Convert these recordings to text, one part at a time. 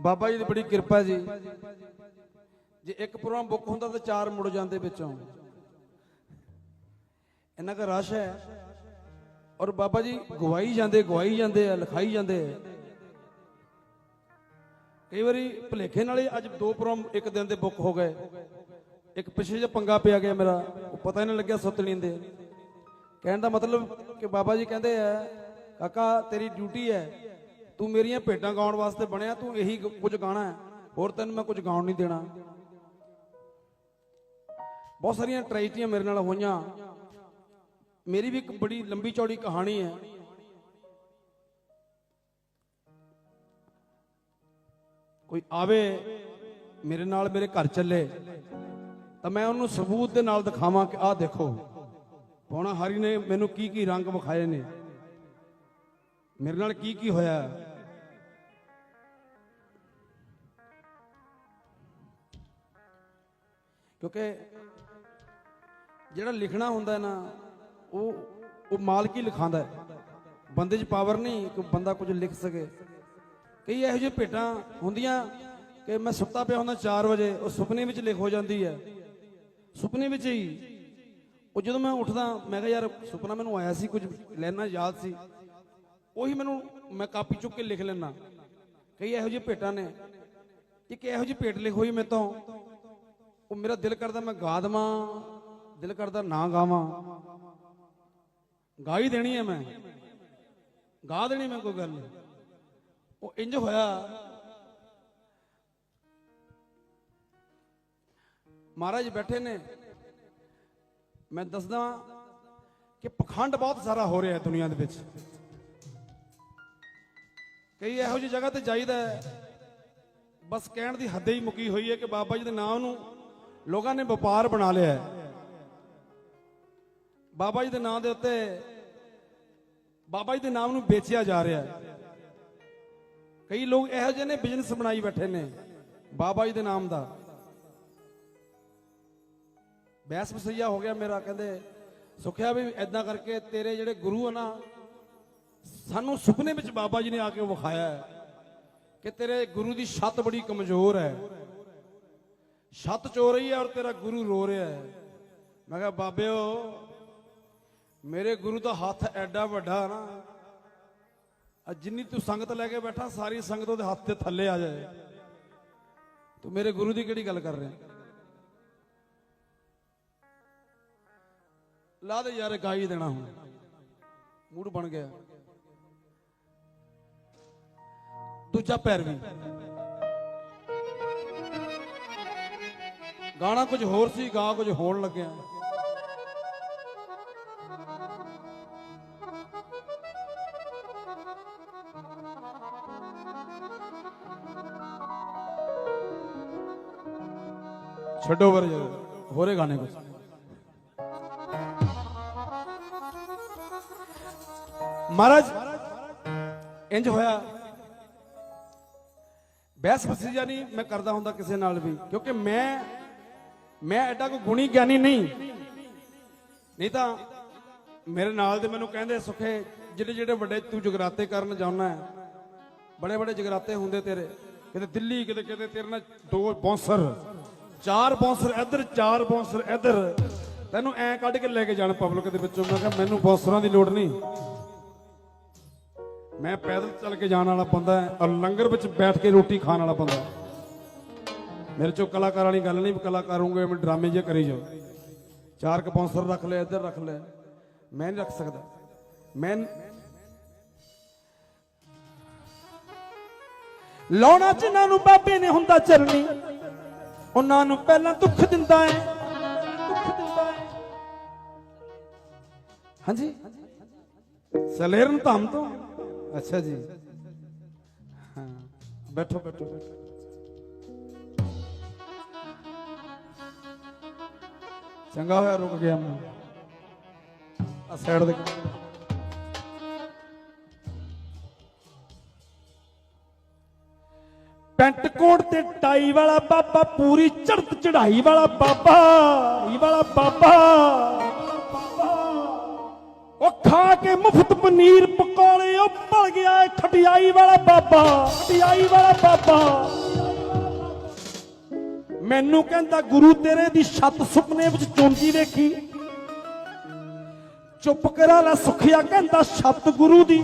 ਬਾਬਾ ਜੀ ਦੀ ਬੜੀ ਕਿਰਪਾ ਜੀ। ਜੇ ਇੱਕ ਪ੍ਰੋਗਰਾਮ ਬੁੱਕ ਹੁੰਦਾ ਤਾਂ ਚਾਰ ਮੁੜ ਜਾਂਦੇ ਵਿੱਚੋਂ। ਇੰਨਾ ਕੁ ਰਸ਼ ਹੈ। ਔਰ ਬਾਬਾ ਜੀ ਗਵਾਈ ਜਾਂਦੇ ਗਵਾਈ ਜਾਂਦੇ ਆ, ਲਿਖਾਈ ਜਾਂਦੇ ਆ। ਕਈ ਵਾਰੀ ਭਲੇਖੇ ਨਾਲੇ ਅੱਜ ਦੋ ਪ੍ਰੋਗਰਾਮ ਇੱਕ ਦਿਨ ਦੇ ਬੁੱਕ ਹੋ ਗਏ। ਇੱਕ ਪਿੱਛੇ ਜਿਹਾ ਪੰਗਾ ਪਿਆ ਗਿਆ ਮੇਰਾ, ਉਹ ਪਤਾ ਹੀ ਨਹੀਂ ਲੱਗਿਆ ਸੁੱਤ ਦੇ। ਕਹਿਣ ਦਾ ਮਤਲਬ ਕਿ ਬਾਬਾ ਜੀ ਕਹਿੰਦੇ ਆ, ਕਾਕਾ, ਤੇਰੀ ਡਿਊਟੀ ਹੈ। ਤੂੰ ਮੇਰੀਆਂ ਭੇਡਾਂ ਗਾਉਣ ਵਾਸਤੇ ਬਣਿਆ, ਤੂੰ ਇਹੀ ਕੁਝ ਗਾਣਾ ਹੈ। ਹੋਰ ਤੈਨੂੰ ਮੈਂ ਕੁਝ ਗਾਉਣ ਨਹੀਂ ਦੇਣਾ। ਬਹੁਤ ਸਾਰੀਆਂ ਟ੍ਰੈਜਡੀਆਂ ਮੇਰੇ ਨਾਲ ਹੋਈਆਂ। ਮੇਰੀ ਵੀ ਇੱਕ ਬੜੀ ਲੰਬੀ ਚੌੜੀ ਕਹਾਣੀ ਹੈ। ਕੋਈ ਆਵੇ ਮੇਰੇ ਨਾਲ ਮੇਰੇ ਘਰ ਚੱਲੇ, ਤਾਂ ਮੈਂ ਉਹਨੂੰ ਸਬੂਤ ਦੇ ਨਾਲ ਦਿਖਾਵਾਂ ਕਿ ਆਹ ਦੇਖੋ। ਪੌਣਾ ਹਰੀ ਨੇ ਮੈਨੂੰ ਕੀ ਕੀ ਰੰਗ ਵਿਖਾਏ ਨੇ? ਮੇਰੇ ਨਾਲ ਕੀ ਕੀ ਹੋਇਆ? ਕਿਉਂਕਿ ਜਿਹੜਾ ਲਿਖਣਾ ਹੁੰਦਾ ਨਾ, ਉਹ ਉਹ ਮਾਲਕ ਹੀ ਲਿਖਾਉਂਦਾ ਬੰਦੇ 'ਚ ਪਾਵਰ ਨਹੀਂ ਕਿ ਬੰਦਾ ਕੁਝ ਲਿਖ ਸਕੇ। ਕਈ ਇਹੋ ਜਿਹੇ ਭੇਟਾਂ ਹੁੰਦੀਆਂ ਕਿ ਮੈਂ ਸੁੱਤਾ ਪਿਆ ਹੁੰਦਾ 4 ਵਜੇ, ਉਹ ਸੁਪਨੇ ਵਿੱਚ ਲਿਖ ਹੋ ਜਾਂਦੀ ਹੈ। ਸੁਪਨੇ ਵਿੱਚ ਹੀ ਉਹ ਜਦੋਂ ਮੈਂ ਉੱਠਦਾ, ਮੈਂ ਕਿਹਾ ਯਾਰ ਸੁਪਨਾ ਮੈਨੂੰ ਆਇਆ ਸੀ, ਕੁਝ ਲੈਣਾ ਯਾਦ ਸੀ। ਉਹੀ ਮੈਨੂੰ ਮੈਂ ਕਾਪੀ ਚੁੱਕ ਕੇ ਲਿਖ ਲੈਣਾ ਕਈ ਇਹੋ ਜਿਹੇ ਭੇਟਾਂ ਨੇ। ਇੱਕ ਇਹੋ ਜਿਹੀ ਭੇਟ ਲਿਖ ਹੋਈ ਮੇਰੇ ਤੋਂ। ਉਹ ਮੇਰਾ ਦਿਲ ਕਰਦਾ ਮੈਂ ਗਾ ਦੇਵਾਂ, ਦਿਲ ਕਰਦਾ ਨਾ ਗਾਵਾਂ। ਗਾ ਹੀ ਦੇਣੀ ਹੈ ਮੈਂ। ਗਾ ਦੇਣੀ ਮੈਂ ਕੋਈ ਗੱਲ। ਨਹੀਂ ਉਹ ਇੰਜ ਹੋਇਆ। ਮਹਾਰਾਜ ਬੈਠੇ ਨੇ। ਮੈਂ ਦੱਸਦਾ ਕਿ ਪਖੰਡ ਬਹੁਤ ਸਾਰਾ ਹੋ ਰਿਹਾ ਹੈ ਦੁਨੀਆ ਦੇ ਵਿੱਚ। ਕਈ ਇਹੋ ਜਿਹੀ ਜਗ੍ਹਾ ਤੇ ਜਾਈਦਾ ਹੈ, ਬਸ ਕਹਿਣ ਦੀ ਹੱਦ ਹੀ ਮੁੱਕੀ ਹੋਈ ਹੈ ਕਿ ਬਾਬਾ ਜੀ ਦੇ ਨਾਮ ਨੂੰ ਲੋਕਾਂ ਨੇ ਵਪਾਰ ਬਣਾ ਲਿਆ ਹੈ। ਬਾਬਾ ਜੀ ਦੇ ਨਾਮ ਦੇ ਉੱਤੇ ਬਾਬਾ ਜੀ ਦੇ ਨਾਮ ਨੂੰ ਵੇਚਿਆ ਜਾ ਰਿਹਾ ਹੈ। ਕਈ ਲੋਕ ਇਹੋ ਜਿਹੇ ਨੇ ਬਿਜ਼ਨਸ ਬਣਾਈ ਬੈਠੇ ਨੇ। ਬਾਬਾ ਜੀ ਦੇ ਨਾਮ ਦਾ। ਬਹਿਸ ਬਸਈਆ ਹੋ ਗਿਆ ਮੇਰਾ, ਕਹਿੰਦੇ, ਸੁਖਿਆ ਵੀ ਐਦਾਂ ਕਰਕੇ ਤੇਰੇ ਜਿਹੜੇ ਗੁਰੂ ਆ ਨਾ, ਸਾਨੂੰ ਸੁਪਨੇ ਵਿੱਚ ਬਾਬਾ ਜੀ ਨੇ ਆ ਕੇ ਵਿਖਾਇਆ ਕਿ ਤੇਰੇ ਗੁਰੂ ਦੀ ਛੱਤ ਬੜੀ ਕਮਜ਼ੋਰ ਹੈ। ਛੱਤ ਚੋ ਰਹੀ ਹੈ ਔਰ ਤੇਰਾ ਗੁਰੂ ਰੋ ਰਿਹਾ ਹੈ। ਮੈਂ ਕਿਹਾ, ਬਾਬਿਓ, ਮੇਰੇ ਗੁਰੂ ਦਾ ਹੱਥ ਐਡਾ ਵੱਡਾ ਨਾ ਜਿੰਨੀ ਤੂੰ ਸੰਗਤ ਲੈ ਕੇ ਬੈਠਾ, ਸਾਰੀ ਸੰਗਤ ਉਹਦੇ ਹੱਥ ਤੇ ਥੱਲੇ ਆ ਜਾਏ। ਤੂੰ ਮੇਰੇ ਗੁਰੂ ਦੀ ਕਿਹੜੀ ਗੱਲ ਕਰ ਰਿਹਾ? ਲਾ ਦੇ ਯਾਰ ਗਾਈ ਦੇਣਾ ਹੁਣ। ਮੂਡ ਬਣ ਗਿਆ। ਦੂਜਾ ਪੈਰ ਵੀ ਗਾਣਾ ਕੁਝ ਹੋਰ ਸੀ, ਗਾ ਕੁਝ ਹੋਣ ਲੱਗਿਆ। ਛੱਡੋ ਵਰ ਹੋਰੇ ਗਾਣੇ ਕੁਝ ਮਹਾਰਾਜ ਇੰਜ ਹੋਇਆ। ਬਹਿਸ ਬਸੀਜਾ ਨਹੀਂ ਮੈਂ ਕਰਦਾ ਹੁੰਦਾ ਕਿਸੇ ਨਾਲ ਵੀ, ਕਿਉਂਕਿ ਮੈਂ ਮੈਂ ਐਡਾ ਕੋਈ ਗੁਣੀ ਗਿਆਨੀ ਨਹੀਂ। ਨਹੀਂ ਤਾਂ ਮੇਰੇ ਨਾਲ ਦੇ ਮੈਨੂੰ ਕਹਿੰਦੇ ਸੁਖੇ, ਜਿਹੜੇ ਜਿਹੜੇ ਵੱਡੇ ਤੂੰ ਜਗਰਾਤੇ ਕਰਨ ਜਾਣਾ ਹੈ, ਬੜੇ ਬੜੇ ਜਗਰਾਤੇ ਹੁੰਦੇ ਤੇਰੇ। ਕਿਤੇ ਦਿੱਲੀ, ਕਿਤੇ ਕਿਤੇ ਤੇਰੇ ਨਾਲ ਦੋ ਬੌਂਸਰ। ਚਾਰ ਬੌਂਸਰ ਇੱਧਰ, ਚਾਰ ਬੌਂਸਰ ਇੱਧਰ। ਤੈਨੂੰ ਐ ਕੱਢ ਕੇ ਲੈ ਕੇ ਜਾਣ ਪਬਲਿਕ ਦੇ ਵਿੱਚੋਂ। ਮੈਂ ਕਿਹਾ ਮੈਨੂੰ ਬੌਂਸਰਾਂ ਦੀ ਲੋੜ ਨਹੀਂ। ਮੈਂ ਪੈਦਲ ਚੱਲ ਕੇ ਜਾਣ ਵਾਲਾ ਬੰਦਾ ਹੈ ਔਰ ਲੰਗਰ ਵਿੱਚ ਬੈਠ ਕੇ ਰੋਟੀ ਖਾਣ ਵਾਲਾ ਬੰਦਾ। ਮੇਰੇ ਚੋਂ ਕਲਾਕਾਰ ਵਾਲੀ ਗੱਲ ਨਹੀਂ, ਕਲਾਕਾਰ ਹੋਊਗੇ ਮੈਂ ਡਰਾਮੇ ਜੇ ਕਰੀ ਜਾਓ। ਚਾਰ ਕ ਬੌਂਸਰ ਰੱਖ ਲੈ, ਇੱਧਰ ਰੱਖ ਲੈ। ਮੈਂ ਨਹੀਂ ਰੱਖ ਸਕਦਾ। ਮੈਂ ਲਾਉਣਾ ਜਿਨ੍ਹਾਂ ਨੂੰ ਬਾਬੇ ਨੇ ਹੁੰਦਾ ਚਰਨੀ। ਉਹਨਾਂ ਨੂੰ ਪਹਿਲਾਂ ਦੁੱਖ ਦਿੰਦਾ ਹੈ। ਦੁੱਖ ਦਿੰਦਾ ਹੈ। ਹਾਂਜੀ। ਸਲੇਰਨ ਧਾਮ ਤੋਂ। ਅੱਛਾ ਜੀ। ਹਾਂ। ਬੈਠੋ ਬੈਠੋ ਬੈਠੋ। ਚੰਗਾ ਹੋਇਆ ਰੁਕ ਗਿਆ ਮੈਂ। ਆ ਸਾਈਡ ਦੇ ਪੈਂਟ ਕੋਟ ਤੇ ਟਾਈ ਵਾਲਾ ਬਾਬਾ, ਪੂਰੀ ਚੜਤ ਚੜਾਈ ਵਾਲਾ ਬਾਬਾ ਇਹ ਵਾਲਾ ਬਾਬਾ। ਉਹ ਖਾ ਕੇ ਮੁਫਤ ਪਨੀਰ ਪਕੌੜੇ, ਉਹ ਭਲ ਗਿਆ ਏ ਖਟਿਆਈ ਵਾਲਾ ਬਾਬਾ, ਖਟਿਆਈ ਵਾਲਾ ਬਾਬਾ। ਮੈਨੂੰ ਕਹਿੰਦਾ, ਗੁਰੂ ਤੇਰੇ ਦੀ ਛੱਤ ਸੁਪਨੇ ਵਿੱਚ ਚੁੰਦੀ ਵੇਖੀ। ਚੁੱਪ ਕਰਾ ਲੈ ਸੁਖਿਆ, ਕਹਿੰਦਾ ਛੱਤ ਗੁਰੂ ਦੀ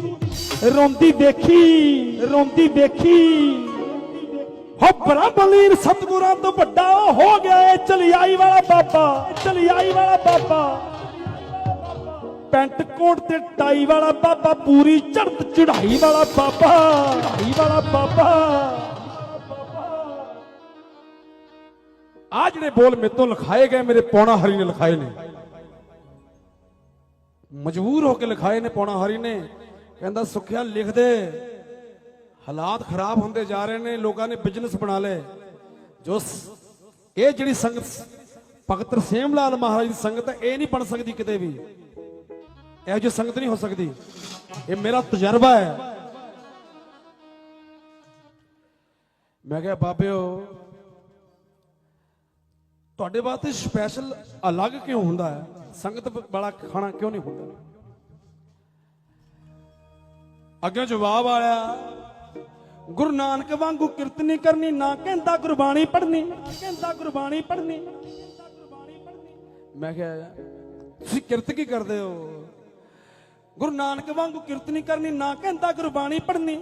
ਰੋਂਦੀ ਦੇਖੀ ਰੋਂਦੀ ਦੇਖੀ ਹੋ ਬਰਾਬਲੀਰ ਸਤਗੁਰਾਂ ਤੋਂ ਵੱਡਾ ਹੋ ਗਿਆ ਏ ਚਲਿਆਈ ਵਾਲਾ ਬਾਬਾ, ਚਲਿਆਈ ਵਾਲਾ ਬਾਬਾ। ਪੈਂਟ ਕੋਟ ਤੇ ਟਾਈ ਵਾਲਾ ਬਾਬਾ, ਪੂਰੀ ਚੜਤ ਚੜਾਈ ਵਾਲਾ ਬਾਬਾ ਚੜਾਈ ਵਾਲਾ ਬਾਬਾ। ਆ ਜਿਹੜੇ ਬੋਲ ਮੇਰੇ ਤੋਂ ਲਿਖਾਏ ਗਏ, ਮੇਰੇ ਪੌਣਾ ਹਰੀ ਨੇ ਲਿਖਾਏ ਨੇ। ਮਜਬੂਰ ਹੋ ਕੇ ਲਿਖਾਏ ਨੇ ਪੌਣਾ ਹਰੀ ਨੇ। ਕਹਿੰਦਾ, ਸੁਖਿਆ ਲਿਖ ਦੇ। ਹਾਲਾਤ ਖਰਾਬ ਹੁੰਦੇ ਜਾ ਰਹੇ ਨੇ, ਲੋਕਾਂ ਨੇ ਬਿਜ਼ਨਸ ਬਣਾ ਲਏ। ਜੋ ਇਹ ਜਿਹੜੀ ਸੰਗਤ ਭਗਤ ਸੇਮ ਲਾਲ ਮਹਾਰਾਜ ਦੀ ਸੰਗਤ ਹੈ, ਇਹ ਨਹੀਂ ਬਣ ਸਕਦੀ ਕਿਤੇ ਵੀ। ਇਹੋ ਜਿਹੀ ਸੰਗਤ ਨਹੀਂ ਹੋ ਸਕਦੀ। ਇਹ ਮੇਰਾ ਤਜਰਬਾ ਹੈ। ਮੈਂ ਕਿਹਾ, ਬਾਬਿਓ, ਤੁਹਾਡੇ ਵਾਸਤੇ ਸਪੈਸ਼ਲ ਅਲੱਗ ਕਿਉਂ ਹੁੰਦਾ ਹੈ? ਸੰਗਤ ਵਾਲਾ ਖਾਣਾ ਕਿਉਂ ਨਹੀਂ ਹੁੰਦਾ? ਅੱਗੇ ਜਵਾਬ ਆਇਆ ਗੁਰੂ ਨਾਨਕ ਵਾਂਗੂ ਕੀਰਤਨੀ ਕਰਨੀ, ਨਾ ਕਹਿੰਦਾ ਗੁਰਬਾਣੀ ਪੜ੍ਹਨੀ ਕਹਿੰਦਾ ਗੁਰਬਾਣੀ ਪੜ੍ਹਨੀ। ਮੈਂ ਕਿਹਾ, ਤੁਸੀਂ ਕਿਰਤ ਕੀ ਕਰਦੇ ਹੋ? ਗੁਰੂ ਨਾਨਕ ਵਾਂਗੂ ਕੀਰਤਨੀ ਕਰਨੀ, ਨਾ ਕਹਿੰਦਾ ਗੁਰਬਾਣੀ ਪੜ੍ਹਨੀ।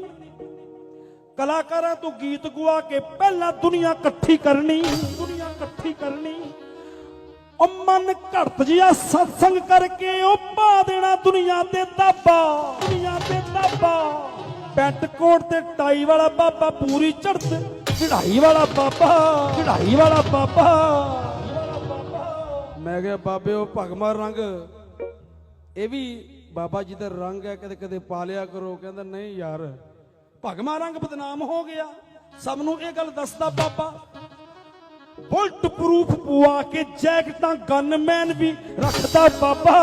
ਕਲਾਕਾਰਾਂ ਤੋਂ ਗੀਤ ਗੁਆ ਕੇ ਪਹਿਲਾਂ ਦੁਨੀਆ ਇਕੱਠੀ ਕਰਨੀ, ਦੁਨੀਆ ਇਕੱਠੀ ਕਰਨੀ। ਉਹ ਮਨ ਘੜਤ ਜਿਹਾ ਸਤਸੰਗ ਕਰਕੇ ਉਹ ਪਾ ਦੇਣਾ ਦੁਨੀਆ ਤੇ ਦਾਬਾ ਦੁਨੀਆ ਤੇ ਦਾਬਾ ਪੈਂਟ ਕੋਟ ਤੇ ਟਾਈ ਵਾਲਾ ਬਾਬਾ ਪੂਰੀ ਚੜਤ ਚੜਾਈ ਵਾਲਾ ਬਾਬਾ ਚੜਾਈ ਵਾਲਾ ਬਾਬਾ। ਮੈਂ ਕਿਹਾ ਬਾਬਿਓ ਭਗਮਾ ਰੰਗ। ਇਹ ਵੀ ਬਾਬਾ ਜੀ ਦਾ ਰੰਗ ਹੈ, ਕਦੇ ਕਦੇ ਪਾ ਲਿਆ ਕਰੋ। ਕਹਿੰਦਾ, ਨਹੀਂ ਯਾਰ, ਭਗਮਾ ਰੰਗ ਬਦਨਾਮ ਹੋ ਗਿਆ। ਸਭ ਨੂੰ ਇਹ ਗੱਲ ਦੱਸਦਾ ਬਾਬਾ। ਬੁਲਟ ਪ੍ਰੂਫ ਪਵਾ ਕੇ ਜੈਕਟਾਂ ਗਨਮੈਨ ਵੀ ਰੱਖਦਾ ਬਾਬਾ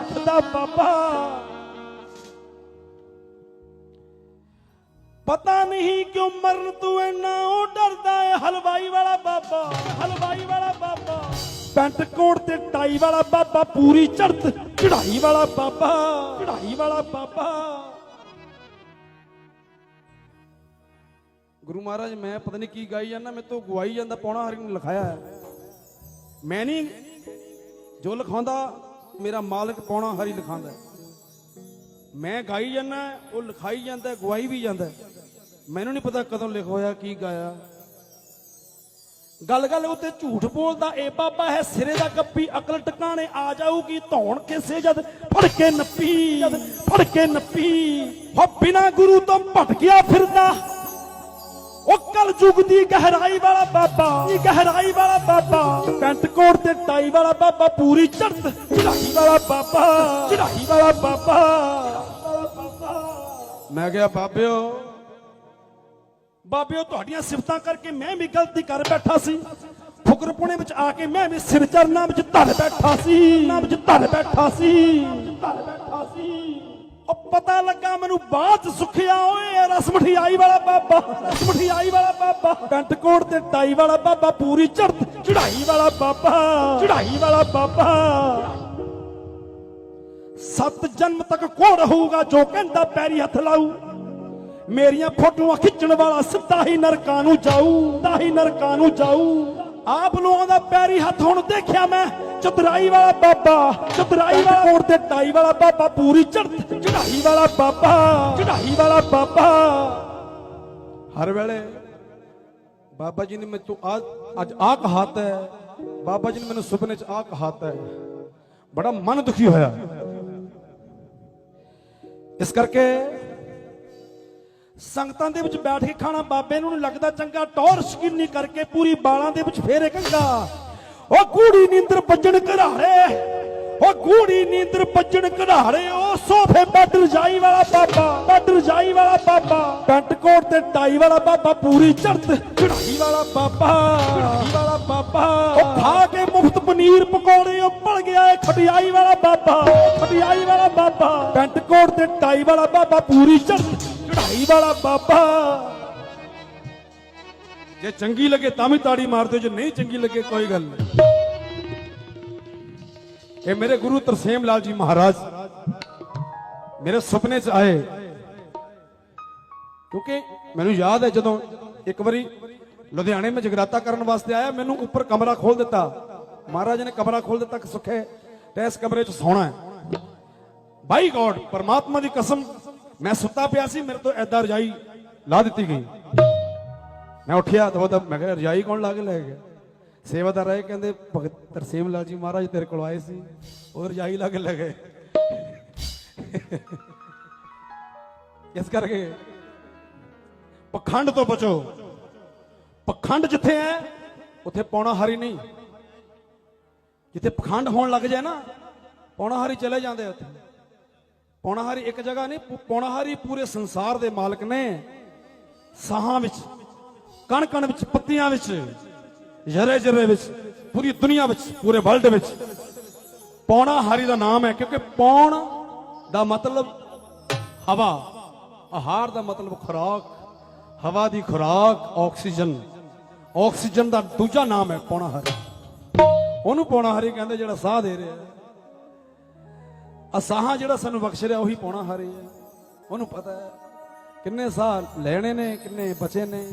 ਰੱਖਦਾ ਬਾਬਾ। ਪਤਾ ਨਹੀਂ ਕਿਉਂ ਮਰਨ ਤੋਂ ਇੰਨਾ ਉਹ ਡਰਦਾ ਏ, ਹਲਵਾਈ ਵਾਲਾ ਬਾਬਾ, ਹਲਵਾਈ ਵਾਲਾ ਬਾਬਾ। ਪੈਂਟ ਕੋਟ ਤੇ ਟਾਈ ਵਾਲਾ ਬਾਬਾ, ਪੂਰੀ ਚੜਤ ਚੜਾਈ ਵਾਲਾ ਬਾਬਾ ਚੜਾਈ ਵਾਲਾ ਬਾਬਾ। ਗੁਰੂ ਮਹਾਰਾਜ, ਮੈਂ ਪਤਾ ਨਹੀਂ ਕੀ ਗਾਈ ਜਾਂਦਾ, ਮੇਰੇ ਤੋਂ ਗਵਾਈ ਜਾਂਦਾ, ਪੌਣਾ ਹਰੀ ਨੇ ਲਿਖਾਇਆ ਹੈ। ਮੈਂ ਨਹੀਂ ਜੋ ਲਿਖਾਉਂਦਾ, ਮੇਰਾ ਮਾਲਕ ਪੌਣਾ ਹਰੀ ਲਿਖਾਉਂਦਾ ਮੈਂ ਗਾਈ ਜਾਂਦਾ, ਉਹ ਲਿਖਾਈ ਜਾਂਦਾ, ਗਵਾਈ ਵੀ ਜਾਂਦਾ। ਮੈਨੂੰ ਨਹੀਂ ਪਤਾ ਕਦੋਂ ਲਿਖੋਇਆ, ਕੀ ਗਾਇਆ। ਗੱਲ ਗੱਲ ਉੱਤੇ ਝੂਠ ਬੋਲਦਾ, ਏ ਬਾਬਾ ਹੈ ਸਿਰੇ ਦਾ ਗੱਪੀ, ਅਕਲ ਟਿਕਾਣੇ ਆ ਜਾਊਗੀ, ਧੌਣ ਕਿਸੇ ਜਦ, ਫੜ ਕੇ ਨੱਪੀ, ਜਦ, ਫੜ ਕੇ ਨੱਪੀ। ਹੋ ਬਿਨਾ ਗੁਰੂ ਤੋਂ ਭਟਕਿਆ ਫਿਰਦਾ ਉਹ ਕਲ ਯੁਗ ਦੀ ਗਹਿਰਾਈ ਵਾਲਾ ਬਾਬਾ ਇਹ ਗਹਿਰਾਈ ਵਾਲਾ ਬਾਬਾ? ਪੈਂਟ ਕੋਟ ਤੇ ਟਾਈ ਵਾਲਾ ਬਾਬਾ, ਪੂਰੀ ਚੜਤ ਚੜਾਈ ਵਾਲਾ ਬਾਬਾ ਚੜਾਈ ਵਾਲਾ ਬਾਬਾ। ਮੈਂ ਕਿਹਾ, ਬਾਬਿਓ ਬਾਬਿਓ, ਤੁਹਾਡੀਆਂ ਸਿਫਤਾਂ ਕਰਕੇ ਮੈਂ ਵੀ ਗਲਤੀ ਕਰ ਬੈਠਾ ਸੀ। ਫੁਕਰਪੁਣੇ ਵਿੱਚ ਆ ਕੇ ਮੈਂ ਵੀ ਸਿਰ ਚਰਨਾਂ ਵਿੱਚ ਧਰ ਬੈਠਾ ਸੀ ਨਾ ਵਿੱਚ ਧਰ ਬੈਠਾ ਸੀ। ਧਰ ਬੈਠਾ ਸੀ। ਉਹ ਪਤਾ ਲੱਗਾ ਮੈਨੂੰ ਬਾਅਦ ਸੁਖਿਆ ਓਏ ਰਸ ਮਠਿਆਈ ਵਾਲਾ ਬਾਬਾ, ਰਸ ਮਠਿਆਈ ਵਾਲਾ ਬਾਬਾ। ਕੰਟ ਤੇ ਟਾਈ ਵਾਲਾ ਬਾਬਾ, ਪੂਰੀ ਚੜਤ ਚੜਾਈ ਵਾਲਾ ਬਾਬਾ ਚੜਾਈ ਵਾਲਾ ਬਾਬਾ। ਸੱਤ ਜਨਮ ਤੱਕ ਕੋੜ ਹੋਊਗਾ ਜੋ ਕਹਿੰਦਾ ਪੈਰੀ ਹੱਥ ਲਾਊ? ਮੇਰੀਆਂ ਫੋਟੋਆਂ ਖਿੱਚਣ ਵਾਲਾ ਸਿੱਧਾ ਹੀ ਨਰਕਾਂ ਨੂੰ ਜਾਊ, ਸਿੱਧਾ ਹੀ ਨਰਕਾਂ ਨੂੰ ਜਾਊ। ਆਪ ਲੋਆਂ ਦਾ ਪੈਰੀ ਹੱਥ, ਹੁਣ ਦੇਖਿਆ ਮੈਂ ਚਤਰਾਈ ਵਾਲਾ ਬਾਬਾ, ਚਤਰਾਈ ਵਾਲਾ ਕੋੜ ਤੇ ਟਾਈ ਵਾਲਾ ਬਾਬਾ, ਪੂਰੀ ਚੜਾਈ ਵਾਲਾ ਬਾਬਾ ਚੜਾਈ ਵਾਲਾ ਬਾਬਾ। ਹਰ ਵੇਲੇ ਬਾਬਾ ਜੀ ਨੇ ਮੈਨੂੰ ਆ ਅੱਜ ਆ ਕਹਾਤਾ ਹੈ। ਬਾਬਾ ਜੀ ਨੇ ਮੈਨੂੰ ਸੁਪਨੇ 'ਚ ਆ ਕਹਾਤਾ ਹੈ। ਬੜਾ ਮਨ ਦੁਖੀ ਹੋਇਆ। ਇਸ ਕਰਕੇ ਸੰਗਤਾਂ ਦੇ ਵਿੱਚ ਬੈਠ ਕੇ ਖਾਣਾ ਬਾਬੇ ਨੂੰ ਲੱਗਦਾ, ਚੰਗਾ ਟੌਰ ਸ਼ਕੀਨੀ ਕਰਕੇ ਪੂਰੀ ਬਾਲਾਂ ਦੇ ਵਿੱਚ ਫੇਰੇ ਕੰਗਾ। ਉਹ ਗੂੜੀ ਨੀਂਦਰ ਵੱਜਣ ਘਰਾੜੇ। ਉਹ ਗੂੜੀ ਨੀਂਦਰ ਵੱਜਣ ਘਰਾੜੇ। ਉਹ ਸੋਫੇ ਬੱਡ ਰਜਾਈ ਵਾਲਾ ਬਾਬਾ ਬੱਡ ਰਜਾਈ ਵਾਲਾ ਬਾਬਾ। ਪੈਂਟ ਕੋਟ ਤੇ ਟਾਈ ਵਾਲਾ ਬਾਬਾ, ਪੂਰੀ ਚੜਤ ਚੜਾਈ ਵਾਲਾ ਬਾਬਾ ਚੜਾਈ ਵਾਲਾ ਬਾਬਾ। ਉਹ ਖਾ ਕੇ ਮੁਫਤ ਪਨੀਰ ਪਕੌੜੇ ਉਹ ਭਲ ਗਿਆ ਏ ਖਟਿਆਈ ਵਾਲਾ ਬਾਬਾ, ਖਟਿਆਈ ਵਾਲਾ ਬਾਬਾ। ਪੈਂਟ ਕੋਟ ਤੇ ਟਾਈ ਵਾਲਾ ਬਾਬਾ, ਪੂਰੀ ਚੜਤ ਚੜਾਈ ਵਾਲਾ ਬਾਬਾ। ਜੇ ਚੰਗੀ ਲੱਗੇ ਤਾਂ ਵੀ ਤਾੜੀ ਮਾਰ ਦਿਓ ਜੇ ਨਹੀਂ ਚੰਗੀ ਲੱਗੇ ਕੋਈ ਗੱਲ ਨਹੀਂ। ਇਹ ਮੇਰੇ ਗੁਰੂ ਤਰਸੇਮ ਲਾਲ ਜੀ ਮਹਾਰਾਜ ਮੇਰੇ ਸੁਪਨੇ 'ਚ ਆਏ। ਕਿਉਂਕਿ ਮੈਨੂੰ ਯਾਦ ਹੈ ਜਦੋਂ ਇੱਕ ਵਾਰੀ ਲੁਧਿਆਣੇ ਮੈਂ ਜਗਰਾਤਾ ਕਰਨ ਵਾਸਤੇ ਆਇਆ, ਮੈਨੂੰ ਉੱਪਰ ਕਮਰਾ ਖੋਲ ਦਿੱਤਾ। ਮਹਾਰਾਜ ਨੇ ਕਮਰਾ ਖੋਲ ਦਿੱਤਾ ਕਿ ਸੁਖੇ, ਤੇ ਇਸ ਕਮਰੇ 'ਚ ਸੌਣਾ ਹੈ। ਬਾਈ ਗੋਡ, ਪਰਮਾਤਮਾ ਦੀ ਕਸਮ, ਮੈਂ ਸੁੱਤਾ ਪਿਆ ਸੀ, ਮੇਰੇ ਤੋਂ ਐਦਾਂ ਰਜਾਈ ਲਾ ਦਿੱਤੀ ਗਈ। ਮੈਂ ਉੱਠਿਆ ਤਾਂ ਉਹਦਾ ਮੈਂ ਕਿਹਾ ਰਜਾਈ ਕੌਣ ਲਾ ਕੇ ਲੈ ਗਿਆ? ਸੇਵਾਦਾਰ ਆਏ, ਕਹਿੰਦੇ, ਭਗਤ ਤਰਸੇਮ ਲਾਲ ਜੀ ਮਹਾਰਾਜ ਤੇਰੇ ਕੋਲ ਆਏ ਸੀ। ਉਹ ਰਜਾਈ ਲਾ ਕੇ ਲੈ ਗਏ। ਇਸ ਕਰਕੇ ਪਖੰਡ ਤੋਂ ਬਚੋ। ਪਖੰਡ ਜਿੱਥੇ ਹੈ, ਉੱਥੇ ਪੌਣਾ ਹਾਰੀ ਨਹੀਂ। ਜਿੱਥੇ ਪਖੰਡ ਹੋਣ ਲੱਗ ਜਾਏ ਨਾ, ਪੌਣਾ ਹਾਰੀ ਚਲੇ ਜਾਂਦੇ ਉੱਥੇ। ਪੌਣਾ ਹਾਰੀ ਇੱਕ ਜਗ੍ਹਾ ਨਹੀਂ, ਪੂ- ਪੌਣਾ ਹਾਰੀ ਪੂਰੇ ਸੰਸਾਰ ਦੇ ਮਾਲਕ ਨੇ। ਸਾਹਾਂ ਵਿੱਚ ਕਣ ਕਣ ਵਿੱਚ, ਪੱਤੀਆਂ ਵਿੱਚ, ਜਰੇ ਜਰੇ ਵਿੱਚ, ਪੂਰੀ ਦੁਨੀਆ ਵਿੱਚ, ਪੂਰੇ ਵਰਲਡ ਵਿੱਚ ਪੌਣਾ ਹਾਰੀ ਦਾ ਨਾਮ ਹੈ, ਕਿਉਂਕਿ ਪੌਣ ਦਾ ਮਤਲਬ ਹਵਾ, ਆਹਾਰ ਦਾ ਮਤਲਬ ਖੁਰਾਕ, ਹਵਾ ਦੀ ਖੁਰਾਕ, ਆਕਸੀਜਨ ਆਕਸੀਜਨ ਦਾ ਦੂਜਾ ਨਾਮ ਹੈ ਪੌਣਾ ਹਰੀ। ਉਹਨੂੰ ਪੌਣਾ ਹਰੀ ਕਹਿੰਦੇ, ਜਿਹੜਾ ਸਾਹ ਦੇ ਰਿਹਾ ਆ ਸਾਹਾਂ ਜਿਹੜਾ ਸਾਨੂੰ ਬਖਸ਼ ਰਿਹਾ, ਉਹੀ ਪੌਣਾ ਹਰੀ ਹੈ। ਉਹਨੂੰ ਪਤਾ ਹੈ ਕਿੰਨੇ ਸਾਹ ਲੈਣੇ ਨੇ, ਕਿੰਨੇ ਬਚੇ ਨੇ।